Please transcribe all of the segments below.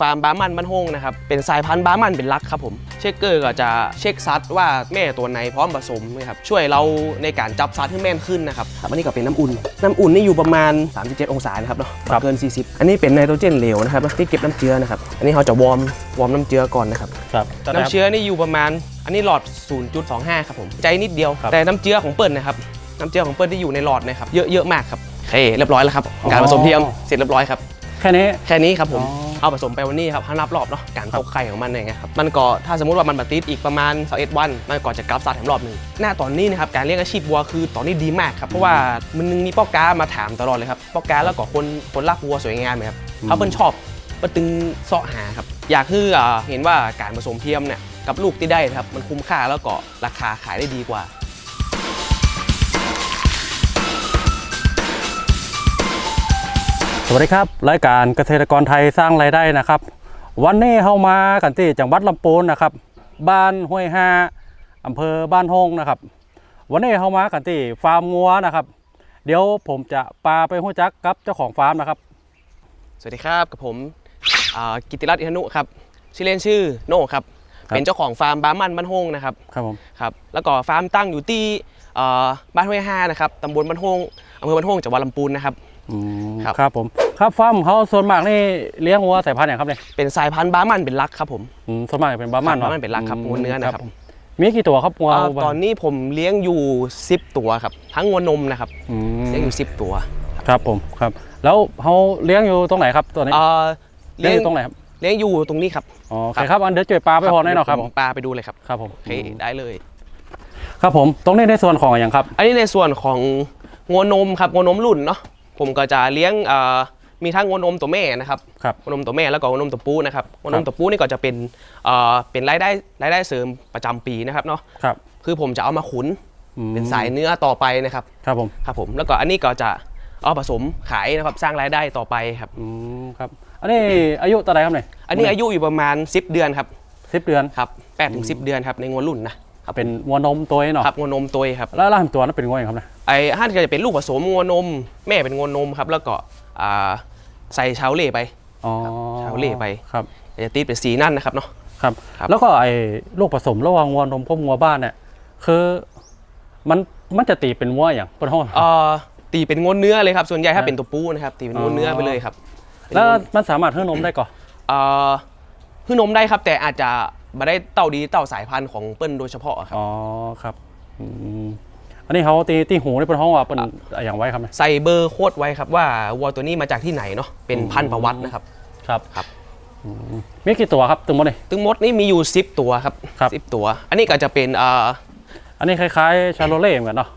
ฟาร์มบาร์มันบ้านโฮงนะครับ เป็นสายพันธุ์บาร์มันเป็นหลักครับผม เช็คเกอร์ก็จะเช็คซัดว่าแม่ตัวไหนพร้อมผสมนะครับ ช่วยเราในการจับซัดให้แม่นขึ้นนะครับครับอันนี้ก็เป็นน้ำอุ่น น้ำอุ่นนี่อยู่ประมาณ 37 องศานะครับเนาะครับเกิน 40 อันนี้เป็นไนโตรเจนเหลวนะครับที่เก็บน้ำเชื้อนะครับ อันนี้เราจะวอร์มวอร์มน้ำเชื้อก่อนนะครับครับน้ำเชื้อนี่อยู่ประมาณ อันนี้หลอด 0.25 ครับผม ใจนิดเดียวครับแต่น้ำเชื้อของเปิ้ลนะครับ น้ำเชื้อของเปิ้ลที่อยู่ในหลอดนะครับ เยอะเยอะมากครับโอเคเรียบร้อยแล้วครับ การผสมเทียมเสร็จเรียบร้อยครับ แค่นี้ แค่นี้ครับผมอ๋อ เอาผสมไปวันนี้ครับห้านับรอบเนาะการตกไข่ของมันอย่างเงี้ยครับมันก็ถ้าสมมติว่ามันบัติดอีกประมาณ21วัน มันก็จะกลับสัตว์แถมรอบหนึ่งหน้าตอนนี้นะครับการเลี้ยงอาชีพวัวคือตอนนี้ดีมากครับเพราะว่ามันมีป้อกามาถามตลอดเลยครับป้อกาแล้วก็คนคนรักวัวสวยงามเนี่ยครับเขาเป็นชอบปะตึงเสาะหาครับอยากให้อ่าเห็นว่าการผสมเทียมเนี่ยกับลูกที่ได้ครับมันคุ้มค่าแล้วก็ราคาขายได้ดีกว่า สวัสดีครับ รายการเกษตรกรไทยสร้างรายได้นะครับ วันนี้เข้ามากันที่จังหวัดลำพูนนะครับ บ้านห้วยฮาอำเภอบ้านฮงนะครับ วันนี้เข้ามากันที่ฟาร์มงัวนะครับ เดี๋ยวผมจะปาไปหู้จักกับเจ้าของฟาร์มนะครับ สวัสดีครับกับผมอ่ากิติรัตน์อินทนุครับชื่อเล่นชื่อโน่ครับครับ เป็นเจ้าของฟาร์มบาร์มันบ้านโฮงนะครับครับผมครับแล้วก็ฟาร์มตั้งอยู่ที่เอ่อบ้านห้วยห้านะครับตำบลบ้านโฮงอำเภอบ้านโฮงจังหวัดลำพูนนะครับอืม ครับ ครับผม ครับฟาร์มเขาส่วนมากนี่เลี้ยงวัวสายพันธุ์อย่างครับเนี่ยเป็นสายพันธุ์บาร์มันเป็นหลักครับผมอืมส่วนมากเป็นบาร์มันบาร์มันเป็นหลักครับงัวเนื้อนะครับมีกี่ตัวครับงัวเอ่อตอนนี้ผมเลี้ยงอยู่ 10 ตัวครับ ทั้งงัวนมนะครับอืมเลี้ยงอยู่ 10 ตัว ครับผมครับ แล้วเขาเลี้ยงอยู่ตรงไหนครับตัวนี้เอ่อเลี้ยงอยู่ตรงไหนครับเลี้ยงอยู่ตรงนี้ครับอ๋อโอเคครับอันเดี๋ยวจ่วยปลาไปพอแน่นอนครับผมปลาไปดูเลยครับครับผมโอเคได้เลย ครับผมตรงนี้ในส่วนของอย่างครับ อันนี้ในส่วนของงัวนมครับงัวนมรุ่นเนาะ ผมก็จะเลี้ยงเอ่อมีทั้งงัวนมตัวแม่นะครับครับงัวนมตัวแม่แล้วก็งัวนมตัวผู้นะครับงัวนครัมบตัวผู้นี่ก็จะเป็นเอ่อเป็นรายได้รายได้เสริมประจำปีนะครับเนาะครับคือผมจะเอามาขุนอืมเป็นสายเนื้อต่อไปนะครับครับผมครับผมแล้วก็อันนี้ก็จะเอาผสมขายนะครับสร้างรายได้ต่อไปครับอืมครับอันนี้อายุตัวไหนครับเนี่ยอันนี้อายุอยู่ประมาณ 10 เดือนครับสิบเดือนครับแปดถึงสิเดือนครับในงัวรุ่นนะครับ เป็นวัวนมตัวนี้เนาะครับงัวนมตัวครับแล้วล่ามตัวนั้นเป็นงัวอย่างครับเนี่ยไอ้ห้านก็จะเป็นลูกผสมงัวนม แม่เป็นงัวนมครับ แล้วก็อ่าใส่ชาวเล่ไปอ๋อชาวเล่ไปครับจะติดเป็นสีนั่นนะครับเนาะครับครับแล้วก็ไอ้ลูกผสมระหว่างวัวนมกับงัวบ้านเนี่ยคือมันมันจะตีเป็นงัวอย่างเป็นห้องเอ่อตีเป็นงัวเนื้อเลยครับส่วนใหญ่ถ้าอ่าเป็นตัวปูนะครับตีเป็นงัวเนื้อไปเลยครับเป็นแล้วงัวมันสามารถให้นมได้ก่อนเอ่อคือนมได้ครับแต่อาจจะ มาได้เต่าดีเต่าสายพันธุ์ของเปิ้ลโดยเฉพาะครับ อ๋อครับอืมอันนี้เขาตีตีหูนี่เป็นห้องว่าเป็นอย่างไว้ครับเนี่ยใส่เบอร์โค้ดไว้ครับว่าวัวตัวนี้มาจากที่ไหนเนาะเป็นพันธุ์ประวัตินะครับ ครับครับ อืมมีกี่ตัวครับตึงหมดเลย ตึงมดนี่มีอยู่10ตัวครับครับ สิบตัว อันนี้ก็จะเป็นเอ่ออันนี้คล้ายๆชาโลเล่เหมือนกันเนาะ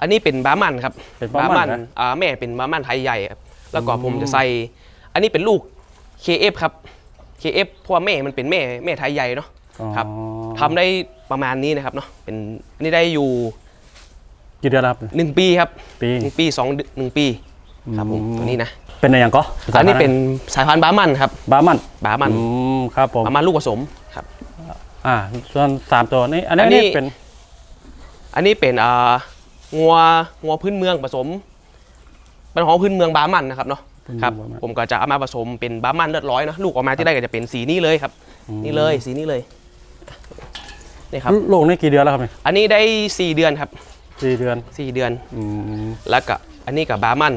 อันนี้เป็นบาร์มันครับเป็นบาร์มันนะ อ่าแม่เป็นบาร์มันไทยใหญ่ครับแล้วก็ผมจะใส่ อันนี้เป็นลูก KF ครับ KF เพราะว่าแม่มันเป็นแม่แม่ไทยใหญ่เนาะครับอ๋อทำได้ประมาณนี้นะครับเนาะเป็นอันนี้ได้อยู่กี่เดือนแล้วครับ1ปีครับปีหนึ่งปีสองเดือนหนึ่งปีครับผมอืมตัวนี้นะเป็นอะไรอย่างก็อันนี้เป็นสายพันธุ์บาร์มันครับบาร์มันบาร์มันอืมครับผมบาร์มันลูกผสมครับอ่าส่วนสามตัวนี้อันนี้อัอันนนี้นี้เป็น อันนี้เป็นอ่างัวงัวพื้นเมืองผสมเป็นของพื้นเมืองบาร์มันนะครับเนาะ ครับผมก็จะเอามาผสมเป็นบาร์มันเลือดร้อยเนาะลูกออกมาที่ได้ก็จะเป็นสีนี้เลยครับ นี่เลยสีนี้เลยนี่ครับลูกนี่กี่เดือนแล้วครับเนี่ยอันนี้ได้ 4 เดือนครับสี่เดือน4เดือนอืมแล้วก็อันนี้กับบาร์มัน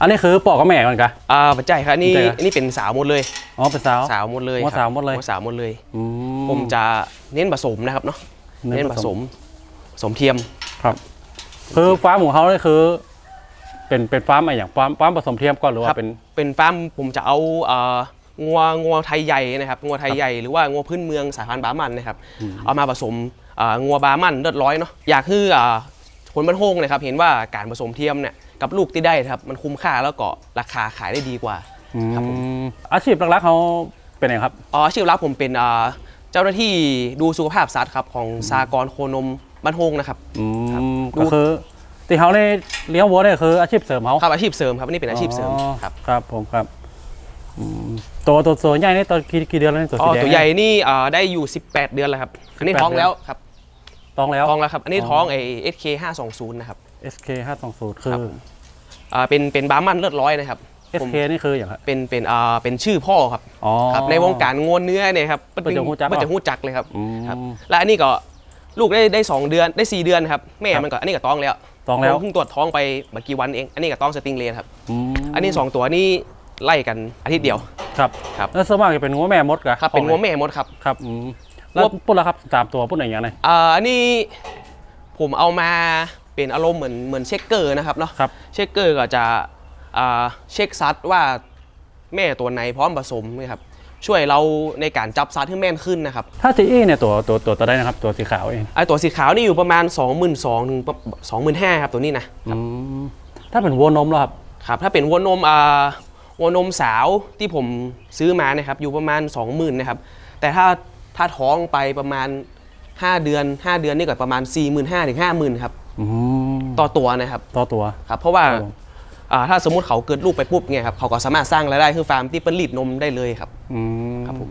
อันนี้คือปอกกับแม่กันกะอ่าปัจจัยครับอันนี่ปัจจัยครับอันนี้เป็นสาวหมดเลยอ๋อเป็นสาวสาวหมดเลยหัวครับสาวหมดเลยหัวสาวหมดเลยอืผมจะเน้นผสมนะครับเนาะเน้นผสมผสมเทียมครับ คือฟาร์มของเขาเนี่ยคือ เป็นเป็นฟาร์มอะไรอย่างฟาร์มฟาร์มผสมเทียมก่อนหรือครัว่าบเป็น เป็นฟาร์มผมจะเอาเอ่องัวงัวไทยใหญ่นะครับงัวไทยใหญ่หรือว่างัวพื้นเมืองสายพันธุ์บาร์มันนะครับเอามาผสมเอ่องัวบาร์มันเลือดร้อยเนาะอยากให้เอ่อคนบ้านโฮงนะครับเห็นว่าการผสมเทียมเนี่ยกับลูกที่ได้นะครับมันคุ้มค่าแล้วก็ราคาขายได้ดีกว่า ครับผม อืมอาชีพหลักๆเขาเป็นไงครับ อ๋ออาชีพรับผมเป็นเอ่อเจ้าหน้าที่ดูสุขภาพสัตว์ครับของสากรณ์โคนมบ้านโฮงนะครับ อืครับมดูก็คือ ที่เขาเนี่ยเลี้ยงวัวเนี่ยคืออาชีพเสริมเขาครับอาชีพเสริมครับอันนี้เป็นอาชีพเสริมอ๋อครับครับผมครับอืมตัวตัวตัวใหญ่นี่ตัวกี่กี่เดือนแล้วนี่ตัวอ๋สีอแดงตัวใหญ่นี่เอ่อได้อยู่ 18 เดือนแล้วครับอันนี้18ท้องแล้วครับต้องแล้ว ท้องแล้วครับอันนี้อ๋อท้องไอ้ SK 520นะครับ SK 5 2 0คืครัอบผม อ่าเป็นเป็นบาร์มันเลือดร้อยนะครับ SK นี่คืออย่างไร เป็นเป็นอ่าเป็นชื่อพ่อครับอ๋อครับในวงการงวนเนื้อเนี่ยครับเพิ่นจะฮู้จักเพิ่นจะฮู้จักเลยครับอืมครับ และอันนี้ก็ลูกได้ได้สองเดือนได้สี่เดือนครับแม่ครับ มันก็อันนี้ก็ต้องแล้ว ต้องแล้ว ผมเพิ่งตรวจท้องไปเมื่อกี้วันเอง อันนี้ก็ต้องสติงเลนครับมอันนี้สองตัวนี่ไล่กันอาทิตย์เดียว ครับครับ แล้วส่วนมากจะเป็นงัวแม่มดกะครับเป็นงวแม่หมดครับ ครับอืมแล้วพูดแล้วครับสามตัวพูดอย่างไรอ่าอันนี้ผมเอามาเป็นอารมณ์เหมือนเหมือนเช็คเกอร์นะครับเนาะครับเช็คเกอร์ก็จะอ่าเช็คซัดว่าแม่ตัวไหนพร้อมผสมนะครับ ช่วยเราในการจับซัดให้แม่นขึ้นนะครับ ถ้าจีอี้เนี่ยตัวตัวตัวตัวได้นะครับ ตัวสีขาวเองไอตัวสีขาวนี่อยู่ประมาณ 2 2 0 0 0ถึง25,000ครับตัวนี้นะอืมถ้าเป็นวัวนมแล้วครับครับถ้าเป็นวัวนมอ่าวัวนมสาวที่ผมซื้อมานะครับอยู่ประมาณ 20,000นะครับแต่ถ้าถ้าท้องไปประมาณ 5 เดือน 5 เดือนนี่ก็ประมาณ 45,000ถึง50,000ครับอืมต่อตัวนะครับ ต่อตัว ครับเพราะว่าครับผมอ่า ถ้าสมมติเขาเกิดลูกไปปุ๊บเนี่ยครับเขาก็สามารถสร้างรายได้คือฟาร์มที่เป็นลีดนมได้เลยครับอืมครับผม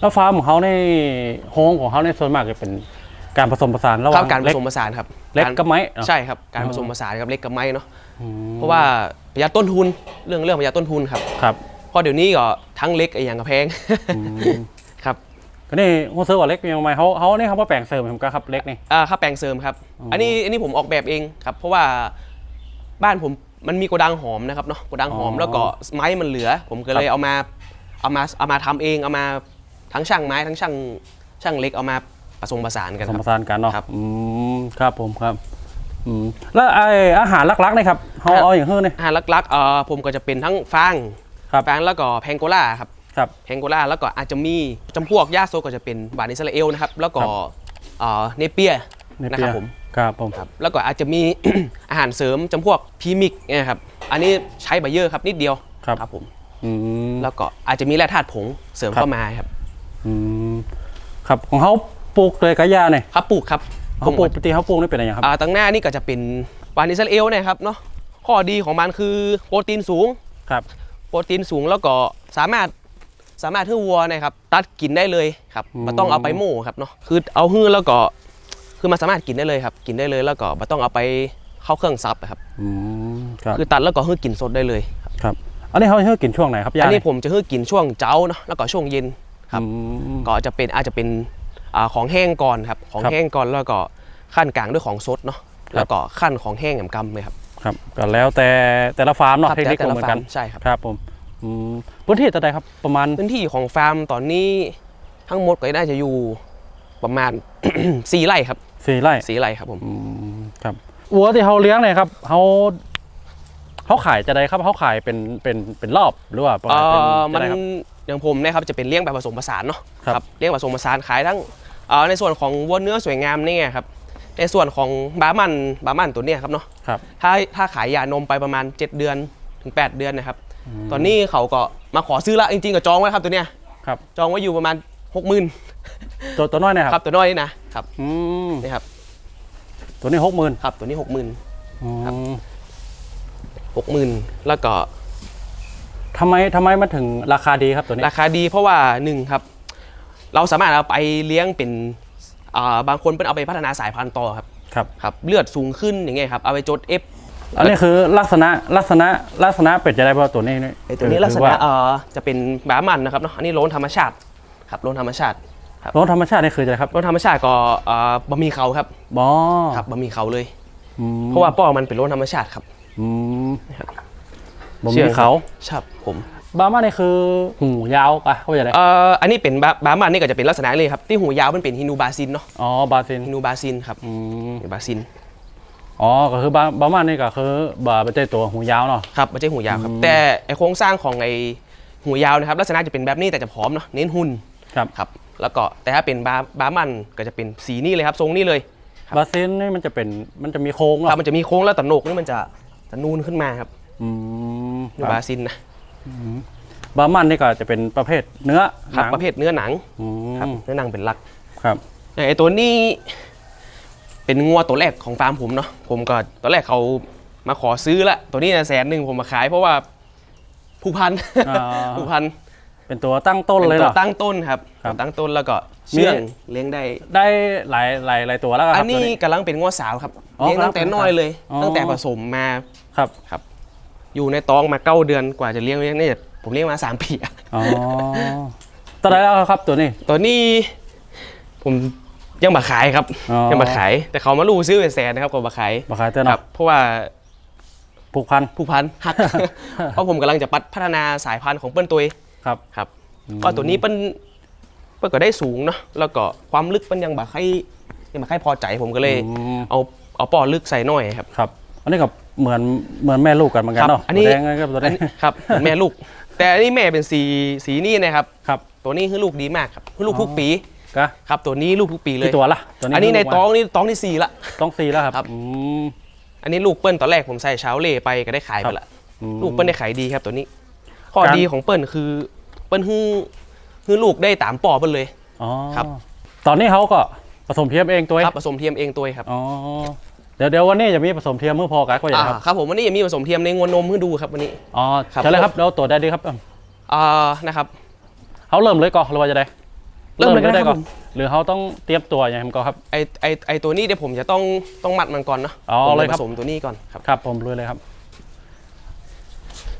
แล้วฟาร์มของเขาในโฮงของเขาในส่วนมากจะเป็นการผสมผสานระหครัว่าบงการผเล็กสมผสานครับเล็การกับไม้เนอะใช่ครับการอ๋อผสมผสานกับเล็กกับไม้เนาะอืมเพราะว่าประหยัดต้นทุนเรื่องเรื่องประหยัดต้นทุนครับครับเพราะเดี๋ยวนี้ก็ทั้งเล็กไอ้อย่างกับแพงอืมครับก็นี่หัวเสือว่าเล็กมีไหมเขาเขานี่เขามาแปลงเสริมผมก็ครับเล็กนี่อ่าค่าแปลงเสริมครับอ๋ออัอันนี้อันนี้ผมออกแบบเองครับ เพราะว่าบ้านผม มันมีโกดังหอมนะครับเนาะโกดังหอมอ๋อแล้วก็ไม้มันเหลือ ผมก็เลยครับ เอามาเอามาเอามาทำเองเอามาทั้งช่างไม้ทั้งช่างช่างเล็กเอามาผสมผสานกันผสคมรับผสานกันเนาะครับ อืมครับผมครับอืมแล้วไออาหารหลักๆนะครับเขาครับเอาอย่างเฮ้อเนี่ยอาหารลักๆเอ่อผมก็จะเป็นทั้งฟางครับฟางแล้วก็แพงโกล่าครับ ครับ แพงโกล่าแล้วก็อาจจะมีจำพวกย่าโซก็จะเป็นหวานอิสราเอลนะครับ แล้วก็ครับเอ่อเนเปียในนะเปีคยรับผม ครับผมครับแล้วก็อาจจะมี อาหารเสริมจำพวกพีมิกเนี่ยครับอันนี้ใช้ใบเยอะครับนิดเดียวครับครับผมอืมแล้วก็อาจจะมีแร่ธาตุผงเสริมครับเข้ามาครับอืมครับของเขาปลูกเลยกระยาเนี่ยครับปลูกครับเขาปลูกปกติเขาปลูกนี่เป็นอะไรอย่างครับอ่าตั้งหน้านี่ก็จะเป็นหวานอิสราเอลเนะครับเนาะข้อดีของมันคือโปรตีนสูงครับ โปรตีนสูงแล้วก็สามารถสามารถให้วัวเนะครับ ตัดกินได้เลยครับไมันต้องเอาไปโม่ครับเนาะคือเอาหื้อแล้วก็ คือมันสามารถกินได้เลยครับ กินได้เลยแล้วก็ไมันต้องเอาไปเข้าเครื่องซับอะครับ อืมครับคือตัดแล้วก็หื้อกินสดได้เลยครับครับ อันนี้เขาให้กินช่วงไหนครับยาอันนี้เยผมจะหื้อกินช่วงเจ้าเนาะแล้วก็ช่วงเย็น ครับ อืม ก็จะเป็นอาจจะเป็นอ่าของแห้งก่อนครับ ของครับแห้งก่อนแล้วก็ขั้นกลางด้วยของสดเนาะครับ แล้วก็ขั้นของแห้งกับกำเลยครับ ครับก็แล้วแต่แต่ละฟาร์มเนาะครับเทคนิคแต่บ่ละเหมือนฟากัร์นมใช่ครับ ครับผมอืมพื้นที่เท่าไหร่ครับประมาณพื้นที่ของฟาร์มตอนนี้ทั้งหมดก็น่าจะอยู่ประมาณสี่ไร่ครับ สี่ไร่สี่ไร่ครับผม อืมครับวัวที่เขาเลี้ยงเนี่ยครับเขาเขาขายจะได้ครับเขาขายเป็นเป็นเป็นรอบหรือว่าประเอ่มาณเป็นอจะมันได้ครับ อย่างผมเนะครับจะเป็นเลี้ยงแบบผสมผสานเนาะครับ เลี้ยงผสมผสานขายทั้งเอ่อในส่วนของวัวเนื้อสวยงามนี่ไงครับในส่วนของบาร์มันบาร์มันตัวเนี้ยครับเนาะครับ ถ้าถ้าขายยานมไปประมาณ 7 เดือนถึง 8 เดือนนะครับ ตอนนี้เขาก็มาขอซื้อละจริงๆก็จองไว้ครับตัวเนี้ยครับ จองไว้อยู่ประมาณ 60,000ตัวตัวน้อยเนะคครัรับบตัวน้อยนี่นะครับอืมนี่ครับตัวนี้หกหมื่นครับตัวนี้60,000ครับอืม60,000แล้วก็ทำไมทำไมมันถึงราคาดีครับตัวนี้ ราคาดีเพราะว่าหนึ่งครับ เราสามารถเอาไปเลี้ยงเป็นอ่าบางคนเป็นเอาไปพัฒนาสายพันธุ์ต่อครับครับ ครับ เลือดสูงขึ้นอย่างเงี้ยครับเอาไปจด F อันนี้คือลักษณะลักษณะลักษณะเป็ดจะได้เพราะตัวนี้นี่ไอ้ตัวนี้คือลักษว่าณะเอ่อจะเป็นบามันนะครับเนาะอันนี้โล้นธรรมชาติ ครับโล้นธรรมชาติรถธรรมชาตินี่คือจะไรครับโล้นธรรมชาติก็เอ่อบะหมี่เขาครับบอครับบะหมี่เขาเลย อืมเพราะว่าป้อมันเป็นโล้นธรรมชาติครับอืมนะครับบ่เชื่มีอเขาใช่ผมบาร์มานี่คือหูยาวปะเขาจะไรเอ่ออันนี้เป็นบาบามันนี่ก็จะเป็นลักษณะเลยครับที่หูยาวมันเป็นฮินูบาซินเนาะอ๋อบาซินฮินูบาซินครับอืมฮินูบาซินอ๋อก็คือบาบาร์มานี่ก็คือบาเป็นตัวหูยาวเนาะ ครับไม่ใช่หูยาวครับอืมแต่ไอโครงสร้างของไอหูยาวนะครับลักษณะจะเป็นแบบนี้แต่จะผอมเนาะเน้นหุ่น ครับครับ แล้วก็แต่ถ้าเป็นบาบามันก็จะเป็นสีนี่เลยครับทรงนี้เลยครับบาซินนี่มันจะเป็นมันจะมีโค้งครัเนาะบมันจะมีโค้งแล้วแต่โหนกนี่มันจะจะนูนขึ้นมาครับอืมฮินูบาซินนะบาร์มันนี่ก็จะเป็นประเภทเนื้อครับหนังประเภทเนื้อหนังอืครับมเนื้อหนังเป็นหลัก ครับไอตัวนี้เป็นงัวตัวแรกของฟาร์มผมเนาะผมก็ตอนแรกเขามาขอซื้อละตัวนี้นะแสนหนึ่งผมมาขายเพราะว่าผู้พัน อ่า ผู้พัน เป็นตัวตั้งต้นเป็นเลยตัเหรวอตั้งต้นครับครับตัวตั้งต้นแล้วก็เชื่องมี เลี้ยงได้ ได้หลายหลายหลายตัวแล้วคอัรันบนี้ตัวกำลังเป็นงัวสาวครับอ๋อเลี้ยงตั้งแต่กำลังเป็นน้อยเลย อ๋อ ตั้งแต่ผสมมาครับครับ อยู่ในท้องมาเก้าเดือนกว่าจะเลี้ยงเนี่ยเนี่ยผมเลี้ยงมาสามปีอะอ๋อตอนไหนแล้วครับตัวนี้ ตอนนี้ ผมยังมาขายครับ อ๋อ ยังมาขาย แต่เขามารู้ซื้อเป็นแสนนะครับก็มาขายมาขายเต้นครัเนาะบเพราะว่าผูกพัน ผู้พันหัก เพราะผมกำลังจะปัดพัฒนาสายพันธุ์ของเปิ้ลตัวเอง ครับ ครับก็ตัวนี้เปิ้ลเปิ้ลก็ได้สูงเนาะแล้วก็ความลึกเปิ้ลยังบาค่อยยังบาค่อยพอใจผมก็เลย อืมเอาเอาปอลึกใส่หน่อยครับ ครับ อันนี้กับเหมือนเหมือนแม่ลูกกันเหมือนกันครับเนาะอันนี้ตัวแดงนะครับตัวอันี้นนี้ครับเหมือนแม่ลูก แต่อันนี้แม่เป็นสีสีนี่นะครับ ครับตัวนี้คือลูกดีมากครับคือลูกทุกปีกะครับ ตัวนี้ลูกทุกปีเลยกี่ตัวละตัวนี้อันนี้ในลูกมาท้องนี่ท้องที่สี่ละ ต้องสี่แล้วครับครับอืม อันนี้ลูกเปิ้ลตอนแรกผมใส่เช้าเล่ไปก็ได้ขายไปละอืมลูกเปิ้ลได้ขายดีครับตัวนี้ ข้อการ ดีของเปิ้ลคือเปิ้ลฮื้อฮื้อลูกได้ตามปอเปิ้ลเลย อ๋อครับ ตอนนี้เขาก็ผสมเทียมเองตัวเองครับผสมเทียมเองตัวเองครับอ๋อเดี๋ยวเดี๋ยววันนี้จะมีผสมเทียมเมื่อพอกันก็อย่างครับอ่าครับผมวันนี้ยังมีผสมเทียมในงวนนมให้ดูครับวันนี้ อ๋อครับ เชิญเลยครับเดี๋ยวตัวได้ดีครับเอิ่มอ่านะครับ เขาเริ่มเลยก่อนหรือว่าจะได้เริ่มเลยก็ได้ครับก่อนผม หรือเขาต้องเตรียมตัวอย่างไรก่อนครับ ไอไอไอตัวนี้เดี๋ยวผมจะต้องต้องมัดมันก่อนเนาะอ๋อผมเลยจะครัผบ สมตัวนี้ก่อนครับ ครับผมรู้เลยครับ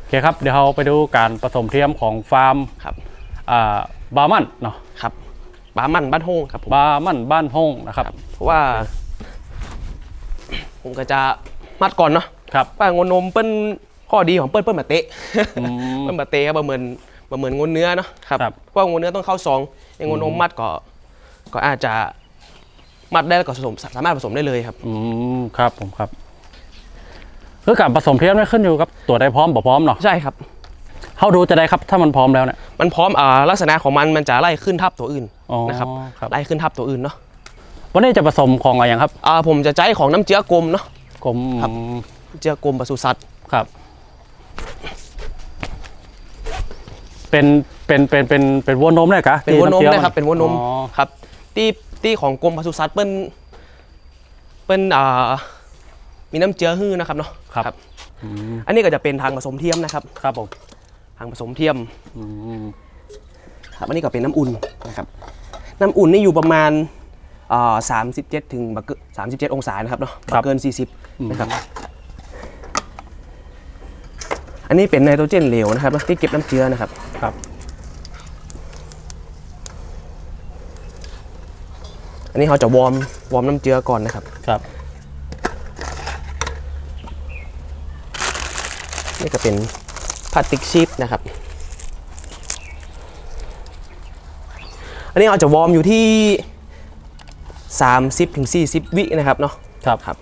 โอเคครับเดี๋ยวเราไปดูการผสมเทียมของฟาร์มครับอ่าบาร์มันเนาะครับบ้ามันบ้านโฮงครับผมบาร์มันบ้านห้องนะครับเพราะว่า ผมก็จะมัดก่อนเนาะครับว่างวนนมเปิ้ลข้อดีของเปิ้ลเปิ้ลมาเตะอืมเปิ้ลมาเตะครับประเมินประเมินงวนเนื้อเนาะครับครับ เพราะว่างวนเนื้อต้องเข้าซองอย่างงวนนมมัดก็ ก็อาจจะมัดได้แล้วก็ผสมสามารถผสมได้เลยครับ อืมครับผมครับ คือการผสมเทียมนี่ขึ้นอยู่กับตัวได้พร้อมบ่พร้อมเนาะใช่ครับเขาดูจะได้ครับถ้ามันพร้อมแล้วเนี่ยมันพร้อมอ่าลักษณะของมันมันจะไล่ขึ้นทับตัวอื่นอ๋อนะครับครับไล่ขึ้นทับตัวอื่นเนาะวันนี้จะผสมของอะไรอย่างครับอ่าผมจะใช้ของน้ำเจือกลมเนาะกลมครับเจือกลมปศุสัตว์ครับ เป็นเป็นเป็นเป็นเป็นวัวนมเลยกะเป็นวัวนมที่ำจือนะครับเป็นวัวนมอ๋อครับ ที่ที่ของกรมปศุสัตว์เปิ้นเปิ้นอ่า มีน้ำเจือฮื้อนะครับเนาะครับ อืมอันนี้ก็จะเป็นทางผสมเทียมนะครับ ครับผมทางผสมเทียมอืมครับอันนี้ก็เป็นน้ำอุ่นนะครับ น้ำอุ่นนี่อยู่ประมาณอ่าสามสิบเจ็ดถึงบักเกสามสิบเจ็ดองศานะครับเนาะบักเกินสี่สิบนะครับ อันนี้เป็นไนโตรเจนเหลวนะครับที่เก็บน้ำเจือนะครับ ครับอันนี้เขาจะวอร์มวอร์มน้ำเจือก่อนนะครับ ครับ นี่ก็เป็นพลาสติกชีทนะครับ อันนี้เราจะวอร์มอยู่ที่ 30ถึง40วินะครับเนาะครับครับ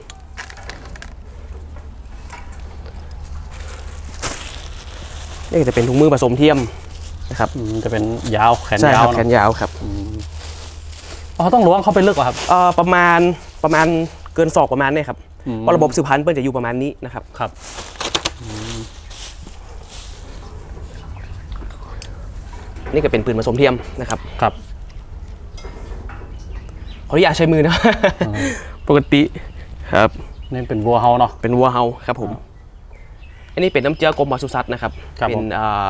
นี่ก็จะเป็นถุงมือผสมเทียมนะครับอืมจะเป็นยาวแขนใช่ยาควรับแขนเนอะยาวครับอ๋อต้องล้วงเข้าไปลึกกว่าครับเอ่อประมาณประมาณเกินศอกประมาณนี้ครับอืมเพราะระบบสืบพันธุ์เปิ้ลจะอยู่ประมาณนี้นะครับครับ นี่ก็เป็นปืนผสมเทียมนะครับครับขออนุญาตใช้มือนะปกติครับนี่เป็นวัวเฮาเนาะเป็นวัวเฮาครับผม อันนี้เป็นน้ำเจือกรมปศุสัตว์นะครับครับเป็ผนมอ่า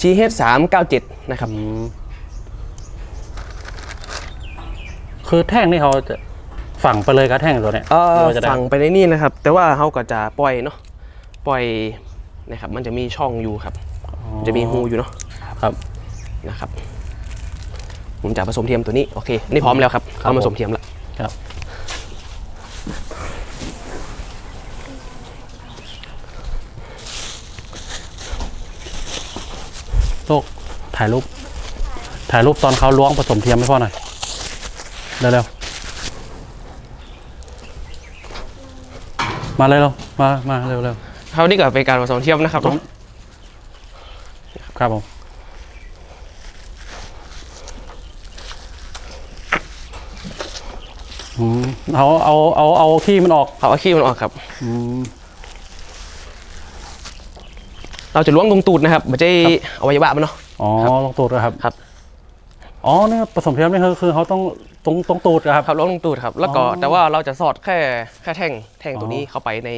GH 3 9 7นะครับอืมคือแท่งนี่เขาจะฝังไปเลยครับแท่งตัวเนี้ยเอ่อหรือว่าจะได้ฝั่งไปในนี่นะครับ แต่ว่าเขาก็จะปล่อยเนาะปล่อย นะครับ มันจะมีช่องอยู่ครับมันจะมีหูอยู่เนาะครับนะครับ ผมจะผสมเทียมตัวนี้โอเค นี่พร้อมแล้วครับครับเอามาผผมสมเทียมแล้วครับ โลกถ่ายรูปถ่ายรูปตอนเขาล้วงผสมเทียมให้พ่อหน่อยเร็วๆมาเลยเร็วมามาเร็วเร็ว คราวนี้ก็เป็นการผสมเทียมนะครับเนาะครับผมอืมเอาเอาเอาเอาขี้มันออกเอาขี้มันออกครับอืมเราจะล้วงตรงตูดนะครับไม่ใช่อวัยวะมันเนาะอ๋อครับตรงตูดด้วยครับครับอ๋อเนี่ยผสมเทียมนี่คือคือเขาต้องตรงตรงตูดนะครับครับล้วงตรงตูดครับ แล้วก็อ๋อแต่ว่าเราจะสอดแค่แค่แท่งแท่งตัวอ๋อนี้เข้าไปใน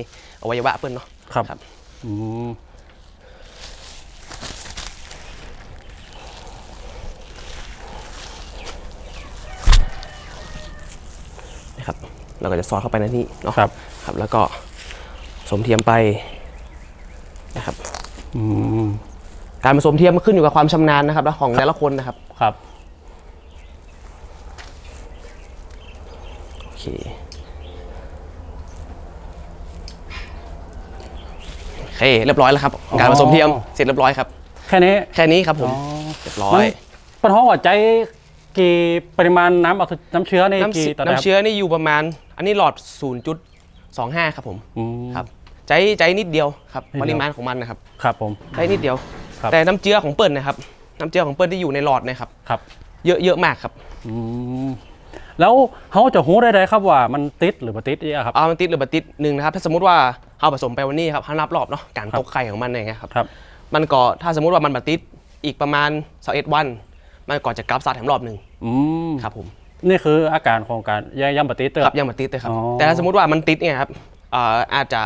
อวัยวะเปิ้ลเนาะ ครับครับ อืมนะครับ เราก็จะสอดเข้าไปในนี้เนาะครับ ครับ แล้วก็ผสมเทียมไปนะครับอืมการผสมเทียมมันขึ้นอยู่กับความชำนาญนะครับและของแต่ละคนนะครับ ครับ โอเคโอ เคเรียบร้อยแล้วครับ การผสมเทียมเสร็จเรียบร้อยครับ แค่นี้แค่นี้ครับผมอ๋อเรียบร้อมันยปัญหาว่าใจกี่ปริมาณน้ำเอาน้ำเชื้อนี่น้ำกี่เชื้อต่อน้ำเชื้อนี่อยู่ประมาณ อันนี้หลอด 0.25 ครับผมอืมครับใจใจนิดเดียวครับนิดเดียวปริมาณของมันนะครับครับผมใจนิดเดียวครับแต่น้ำเจือของเปิ้ลนะครับน้ำเจือของเปิ้ลที่อยู่ในหลอดเนะครับครับ เยอะเยอะมากครับอืม แล้วเขาจะหูได้ไดครับว่ามันติดหรือบ่ติดเนี่ยครับเอามันติดหรือบัติดหนึ่งนะครับถ้าสมมติว่าเอาผสมไปวันนี้ครับห้านับรอบเนาะการตกไข่ของมันเนี่ยครับครับ มันก็ถ้าสมมติว่ามันบัติดอีกประมาณ21วัน มันก็จะกลับสัตว์แถมรอบหนึ่งอืมครับผมนี่คืออาการของการย่ย่ำบ่ติดเตอครับยังบัติดเลยครับอ๋อแต่ถ้าสมมติว่ามันติดเนี่ยครับอ่าอาจจะ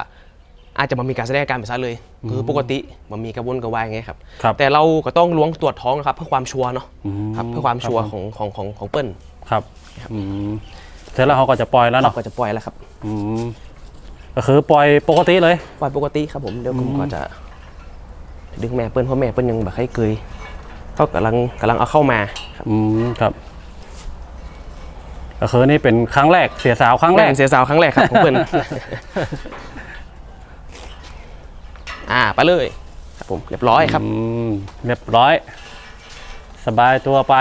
อาจจะมามีการแสดงอาการไปซะเลย คือปกติมันมีกระวนกระวายไงครับครับ แต่เราก็ต้องล้วงตรวจท้องนะครับ เพื่อความชัวร์เนาะอืมครับเพื่อความชัวร์รับของของของของเปิ้ล ครับอืมเสร็จแล้วเขาก็จะปล่อยแล้วเราเนาะก็จะปล่อยแล้วครับอืมก็คือปล่อยปกติเลย ปล่อยปกติครับผมเดี๋ยวผมก็จะ ดึงแม่เปิ้ลเพราะแม่เปิ้ลยังแบบให้เกยเขากำลังกำลังเอาเข้ามาครับอืมครับก็คือนี่เป็นครั้งแรกเสียสาวครั้งแรแม่ก เสียสาวครั้งแรกครับของเปิ้ลอ่าไปเลย ครับผมเรียบร้อยครับ อืมเรียบร้อย สบายตัวไป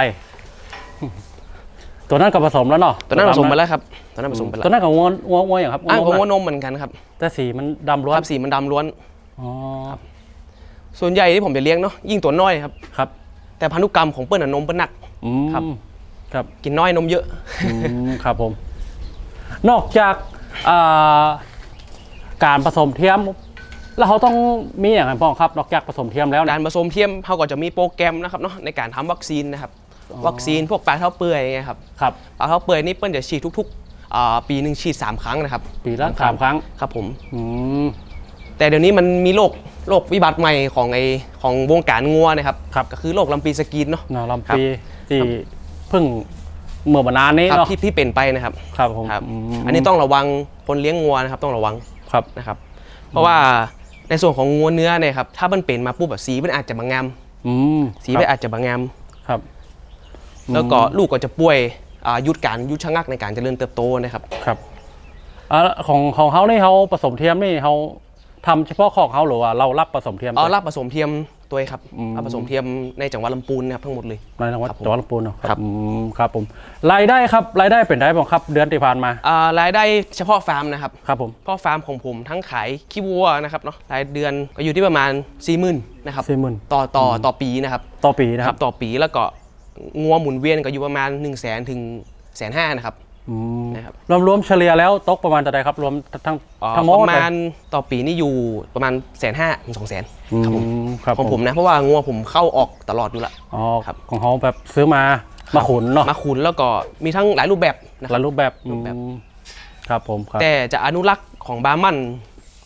ตัวนั้นก็ผสมแล้วเนาะตอนนั้นผสมไปแล้วครับตอนนั้นผสมไปแล้วตัวนั้นกับงวงวงวงอย่างครับอะผมงวว่างนมเหมือนกันครับ แต่สีมันดำล้วนครับสีมันดำล้วนอ๋อส่วนใหญ่ที่ผมจะเลี้ยงเนาะยิ่งตัวน้อยครับครับ แต่พันธุกรรมของเปิ้ลน่ะนมเปิ้ลหนักอืมครับครับกินน้อยนมเยอะอืมครับผม นอกจากอ่าการผสมเทียม แล้วเขาต้องมีอย่างไรบ้างครับ นอกจากผสมเทียมแล้วกานะรผสมเทียมเขาก็จะมีโปรแกรมนะครับเนาะในการทำวัคซีนนะครับ วัคซีนพวกปลาเท้าเปื่อยไงครับครับ ปลาเท้าเปื่อยนี่เปิ้ลจะฉีดทุกๆอ่าปีหนึ่งฉีด3ครั้งนะครับปีละสามครั้ง ครับผม อืม แต่เดี๋ยวนี้มันมีโรคโรควิบัติใหม่ของไอของวงการงัวนะครับครับ ก็คือโรคลำปีสกินเนาะ เนาะลำปีที่เพิ่งเมื่อมานานนี้ครับเนาะที่ที่เป็นไปนะครับครับผมครับ มอันนี้ต้องระวังคนเลี้ยงงัวนะครับต้องระวังครับ นะครับ เพราะว่าในส่วนของงัวเนื้อเนี่ยครับถ้ามันเป็นมาปุ๊บแบบสีมันอาจจะบางงาม อืมสีมันอาจจะบางงาม ครับ แล้วก็ลูกก็จะป่วยอ่าหยุดการหยุดชะงักในการเจริญเติบโตนะครับ ครับอ่าของของเขานี่เขาผสมเทียมนี่เขาทำเฉพาะของเขาหรือว่าเรารับผสมเทียม เอารับผสมเทียมตัวเองครับอืมรับผสมเทียมในจังหวัดลำพูนนะครับทั้งหมดเลย ในจังหวัดครับผมจังหวัดลำพูนเนาะครับ อืมครับผมรายได้ครับรายได้เป็นได้บ้างครับ เดือนที่ผ่านมาอ่ารายได้เฉพาะฟาร์มนะครับครับผมเพราะฟาร์มของผมทั้งขายขี้วัวนะครับเนาะรายเดือนก็อยู่ที่ประมาณ4ี่หมื่นนะครับสี่หมื่นต่อต่อต่อปีนะครับต่อปีนะคครัรับบต่อปีแล้วก็ งัวหมุนเวียนก็อยู่ประมาณ1นึ่งแสนถึงแสนห้านะครับอืมนะครับ รวมรวมเฉลี่ยแล้วตกประมาณเท่าไหรครับ รวมทั้งอ่าทั้งหมดประมาณต่อปีนี่อยู่ประมาณแสนห้าถึงสองแสนอืมครับผมครับของผมนะเพราะว่างัวผมเข้าออกตลอดอยู่ละ อ๋อครับ ของเขาแบบซื้อมามาขุนเนาะมาขุนแล้วก็มีทั้งหลายรูปแบบนะคหรับลายรูปแบบรูปแบบ อืมครับผมครับแต่จะอนุรักษ์ของบาร์มัน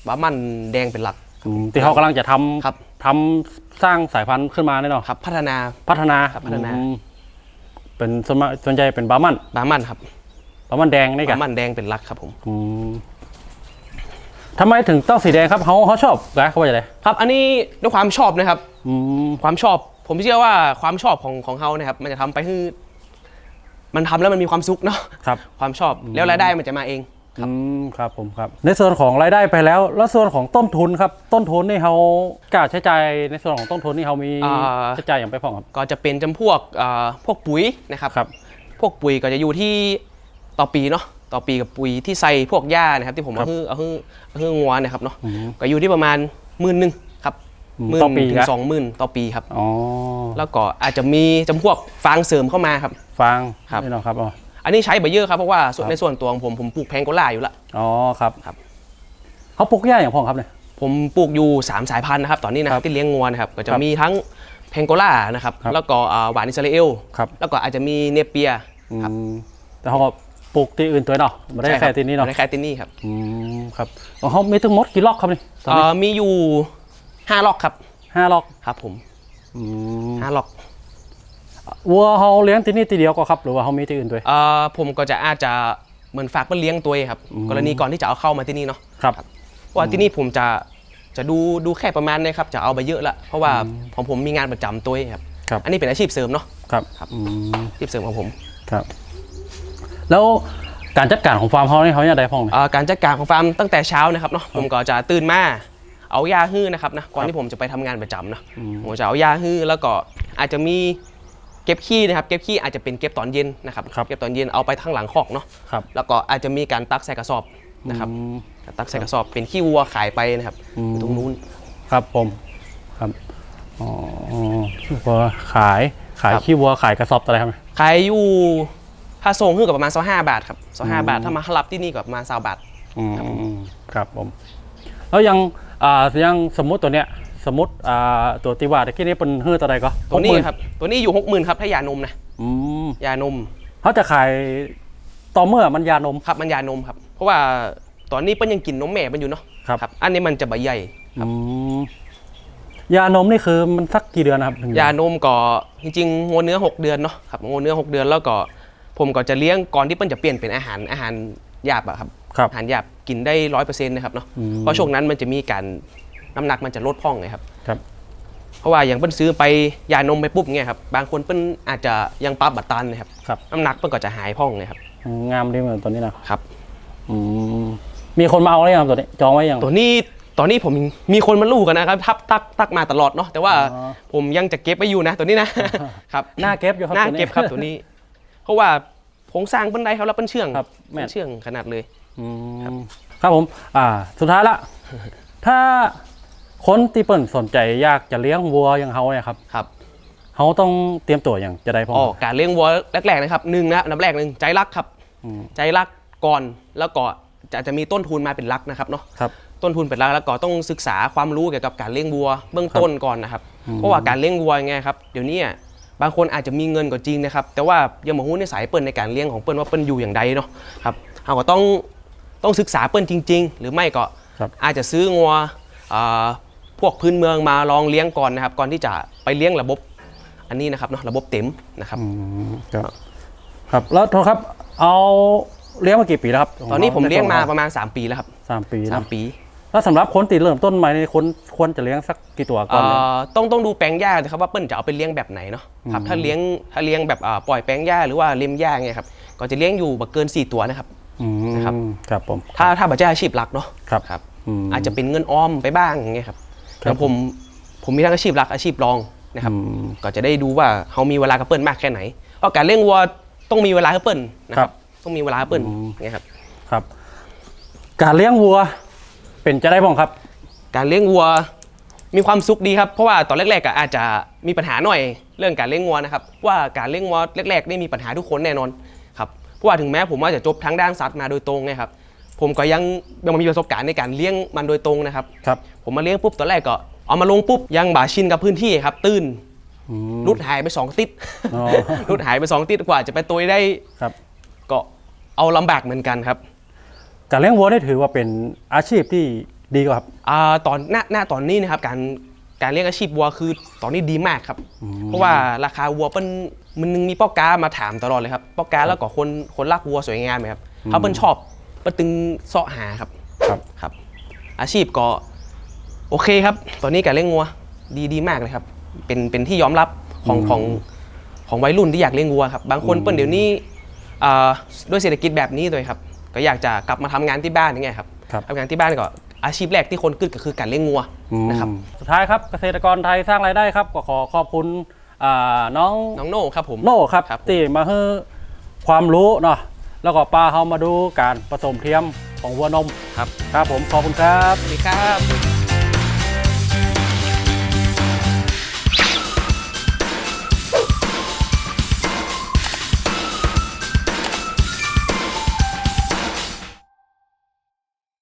บาร์มันแดงเป็นหลัก อืมที่เขากำลังจะทำครับ ทำสร้างสายพันธุ์ขึ้นมาเนี่ยเนาะครับ พัฒนา พัฒนาครับพัฒนา อืมเป็นส่วนมากส่วนใหญ่เป็นบาร์มันบาร์มันครับบาร์มันแดงนี่กันบาร์มันแดงเป็นหลักครับผม อืมทำไมถึงต้องสีแดงครับเขาเขาชอบกะเขาว่าจะไรครับ อันนี้ด้วยความชอบนะครับ อืมความชอบ ผมเชื่อว่าความชอบของของเขานะครับ มันจะทำไปให้มันทำแล้วมันมีความสุขเนาะ ครับ ความชอบ แล้วรายได้มันจะมาเอง อืมครับผมครับ ในส่วนของรายได้ไปแล้ว แล้วส่วนของต้นทุนครับ ต้นทุนนี่เขากล้าใช้จ่ายในส่วนของต้นทุนนี่เขามีอ่า ใช้จ่ายอย่างไปพอครับ ก็จะเป็นจำพวกอ่าพวกปุ๋ยนะครับครับ พวกปุ๋ยก็จะอยู่ที่ต่อปีเนาะต่อปีกับปุ๋ยที่ใส่พวกหญ้านะครับที่ผมครัเอาบฮือเอาฮือเอาฮืองัวเนะครับเนาะอืมก็อยู่ที่ประมาณหมื่นหนึ่งครับอืมหมื่นต่อปีถึงนะสองหมื่นต่อปีครับ อ๋อแล้วก็อาจจะมีจำพวกฟางเสริมเข้ามาครับ ฟางครับ นี่เนาะครับอ๋อ อันนี้ใช้ไปเยอะครับเพราะว่าส่วนครับในส่วนตัวของผมผมปลูกแพงโกล่าอยู่ละอ๋อครับครับเขาปลูกหญ้าอย่างพองครับเนี่ยผมปลูกอยู่ 3 สายพันธุ์นะครับตอนนี้นะคครัรับบที่เลี้ยงงัวนะครับก็จะครับมีทั้งแพงโกล่านะครับครับแล้วก็อ่าหวานอิสราเอลครับแล้วก็อาจจะมีเนเปียอืครับมแต่เขาก็ปลูกที่อื่นตัวเนาะไม่ได้ใช่รับแค่ที่นี่เนาะไม่ได้แค่ที่นี่ครับอืมครับของเขามีทั้งหมดกี่ล็อกครับนี่ตอนเอ่นี้อมีอยู่5ล็อกครับห้าล็อกครับผมอืม5ล็อก วัวเขาเลี้ยงที่นี่ทีเดียวก็ครับ หรือว่าเขามีที่อื่นด้วย เอ่อผมก็จะอาจจะเหมือนฝากเพื่อเลี้ยงตัวเองครับ อืม กรณีก่อนที่จะเอาเข้ามาที่นี่เนาะครับ เพราะว่าที่นี่ผมจะจะดูดูแค่ประมาณเนี้ครับจะเอาไปเยอะละเพราะว่าของผมมีงานประจำตัวเองครับ ครับ อันนี้เป็นอาชีพเสริมเนาะครับครับอืมอาชีพเสริมของผมครับ แล้วการจัดการของฟาร์มเขานี่เขาเนี่ยได้พ้องเนี่ย เอ่อการจัดการของฟาร์มตั้งแต่เช้านะครับเนาะผมก็จะตื่นมาเอายาฮื้อนะครับนะก่อนที่ผมจะไปทำงานประจำนะอืมผมจะเอายาฮื้อแล้วก็อาจจะมี เก็บขี้นะครับเก็บขี้อาจจะเป็นเก็บตอนเย็นนะครับครับ เก็บตอนเย็นเอาไปทั้งหลังคอกเนาะครับแล้วก็อาจจะมีการตักใส่กระสอบนะครับอืม ตักใส่กระสอบเป็นขี้วัวขายไปนะครับอืมอยู่ตรงนู้น ครับผมครับอ๋อขี้วัวขายขายครับ ขี้วัวขายกระสอบอะไรครับ ขายอยู่ถ้าส่งฮื้อกับประมาณ25บาทครับอืม25บาทถ้ามารับที่นี่ก็ประมาณ20บาท อืมครับผมแล้วยังอ่ายังสมมุติตัวเนี้ย สมมติอ่าตัวตีว่าตะกี้นี้เป็นเฮือตัวใดก็ตัวนี้หกหมื่ครับ ตัวนี้อยู่60,000ครับถ้ายานมนะอืมยานมเขาจะขายต่อเมื่อมันยานมครับมันยานมครับ เพราะว่าตอนนี้เปิ้นยังกินนมแม่มันอยู่เนาะครับ อันนี้มันจะใบใหญ่อืมยานมนี่คือมันสักกี่เดือนนะครับถึงยานมก็จริงๆงัวเนื้อ 6 เดือนเนาะครับงัวเนื้อ 6 เดือนแล้วก็ผมก็จะเลี้ยงก่อนที่เปิ้นจะเปลี่ยนเป็นอาหารอาหารหยาบอะครับครับอาหารหยาบกินได้ร้อยเปอร์เซ็นต์นะครับเนาะอืมเพราะช่วงนั้นมันจะมีการ น้ำหนักมันจะลดพ่องไงครับ ครับ เพราะว่าอย่างเปิ้นซื้อไปยานมไปปุ๊บเงี้ยครับบางคนเปิ้นอาจจะยังปรับบัตรตันนะครับครับ น้ำหนักเปิ้นก็จะหายพ่องเลยครับอืมงามดีเหมือนตัวนี้นะครับ อืมมีคนมาเอาหรือยังตัวนี้ จองไว้ยัง ตัวนี้ตอนนี้ผมมีคนมาลู่กันนะครับทับตักตักมาตลอดเนาะแต่ว่าอ๋อ ผมยังจะเก็บไว้อยู่นะตัวนี้นะครับหน้าเก็บอยู่ครับน่าตัวนี้ เก็บครับตัวนี้ เพราะว่าโครงสร้างเปิ้นได้ครับแล้วเปิ้นเชื่องครับแม่น เปิ้นเชื่องขนาดเลย อืมครับผม อ่า สุดท้ายละ ถ้า คนที่เปิ่นสนใจอยากจะเลี้ยงวัวอย่างเฮาเนี่ยครับครับเฮาต้องเตรียมตัวอย่างจะได้พออ๋อการเลี้ยงวัวแรกๆนะครับหนึ่งนะอันดับแรกหนึ่งใจรักครับมใจรักก่อนแล้วก็จะจะมีต้นทุนมาเป็นรักนะครับเนาะครับต้นทุนเป็นรักแล้วก็ต้องศึกษาความรู้เกี่ยวกับการเลี้ยงวัว เบื้องต้นก่อนนะครับอืมเพราะว่าการเลี้ยงวัวยังไงครับเดี๋ยวนี้อะบางคนอาจจะมีเงินก็จริงนะครับ แต่ว่ายังมาหู้ในสายเปิ้ลในการเลี้ยงของเปิ้ลว่าเปิ้ลอยู่อย่างใดเนาะครับเราก็ต้องต้องศึกษาเปิ้ลจริง ๆ หรือไม่ก็ครับอาจจะซื้องัวอ่า พวกพื้นเมืองมาลองเลี้ยงก่อนนะครับ ก่อนที่จะไปเลี้ยงระบบ อันนี้นะครับเนาะระบบเต็มนะครับ อืมครับ ครับแล้วโทษครับ เอาเลี้ยงมากี่ปีแล้วครับตอนนี้ผมเลี้ยงมาในปส่วนของระมาณ 3 ปีแล้วครับสามปีสามนะปีแล้วสำหรับคนตีเริ่มต้นใหม่นี่คนควรจะเลี้ยงสักกี่ตัวก่อนเนี่ยเอ่อต้องต้องดูแปลงหญ้านะครับว่าเปิ้ลจะเอาไปเลี้ยงแบบไหนเนาะครับอืมถ้าเลี้ยงถ้าเลี้ยงแบบอ่าปล่อยแปลงหญ้าหรือว่าเลี้ยงหญ้าไงครับก็จะเลี้ยงอยู่บักเกิน 4 ตัวนะครับ อืมนะครับ ครับผม ถ้าถ้าบัจจัยอาชีพหลักเนาะครับครับมอาจจะเป็นเงินออมไปบ้างอย่างเงี้ยครับ ครับแต่ผมผมมีทั้งอาชีพหลักอาชีพรองนะครับอืมก็จะได้ดูว่าเขามีเวลากับเปิ้ลมากแค่ไหนเพราะการเลี้ยงวัวต้องมีเวลาให้เปิ้ลนะคครัรับบต้องมีเวลาให้เปิ้ลอืมอย่างเงี้ยครับครับ การเลี้ยงวัว เป็นจะได้บ้างครับ การเลี้ยงวัวมีความสุขดีครับ เพราะว่าตอนแรกๆก็อาจจะมีปัญหาหน่อยเรื่องการเลี้ยงวัวนะครับ ว่าการเลี้ยงวัวแรกๆนี่มีปัญหาทุกคนแน่นอนครับเพราะว่าถึงแม้ผมว่าจะจบทางด้านสัตว์มาโดยตรงนะครับ ผมก็ยังยังมีประสบการณ์ในการเลี้ยงมันโดยตรงนะครับ ครับ ผมมาเลี้ยงปุ๊บตอนแรกก็เอามาลงปุ๊บยังบ่าชินกับพื้นที่ครับ ตื้นอืม รุดหายไปสองติดอ๋อ รุดหายไปสองติดกว่าจะไปตัวได้ครับ ก็เอาลำบากเหมือนกันครับ การเลี้ยงวัวนี่ถือว่าเป็นอาชีพที่ดีกว่าครับ อ่าตอนหน้าหน้าตอนนี้นะครับการการเลี้ยงอาชีพวัวคือตอนนี้ดีมากครับอืมเพราะว่าราคาวัวเปิ้ลมันนึงมีป้อกามาถามตลอดเลยครับป้อกาแล้วก็คนคนรักวัวสวยงามไหมครับเขาเปิ้ลชอบ เปิ้ลตึงเสาะหาครับครับ ครับ อาชีพก็โอเคครับ ตอนนี้การเลี้ยงวัวดีดีมากเลยครับ เป็นเป็นที่ยอมรับของอืมของของวัยรุ่นที่อยากเลี้ยงวัวครับบางคนอืมเปิ้ลเดี๋ยวนี้อ่าด้วยเศรษฐกิจแบบนี้ด้วยครับ ก็อยากจะกลับมาทำงานที่บ้านอย่างเงี้ยครับครับทำงานที่บ้านก็อาชีพแรกที่คนกึดก็คือการเลี้ยงงัวนะครับอืมสุดท้ายครับเกษตรกรไทยสร้างรายได้ครับก็ขอขอบคุณอ่าน้องน้องโน่ครับผม โน่ครับครับผม ที่มาให้ความรู้เนาะ แล้วก็ปลาเฮามาดูการผสมเทียมของวัวนมครับครับผมขอบคุณครับสวัสดีครับ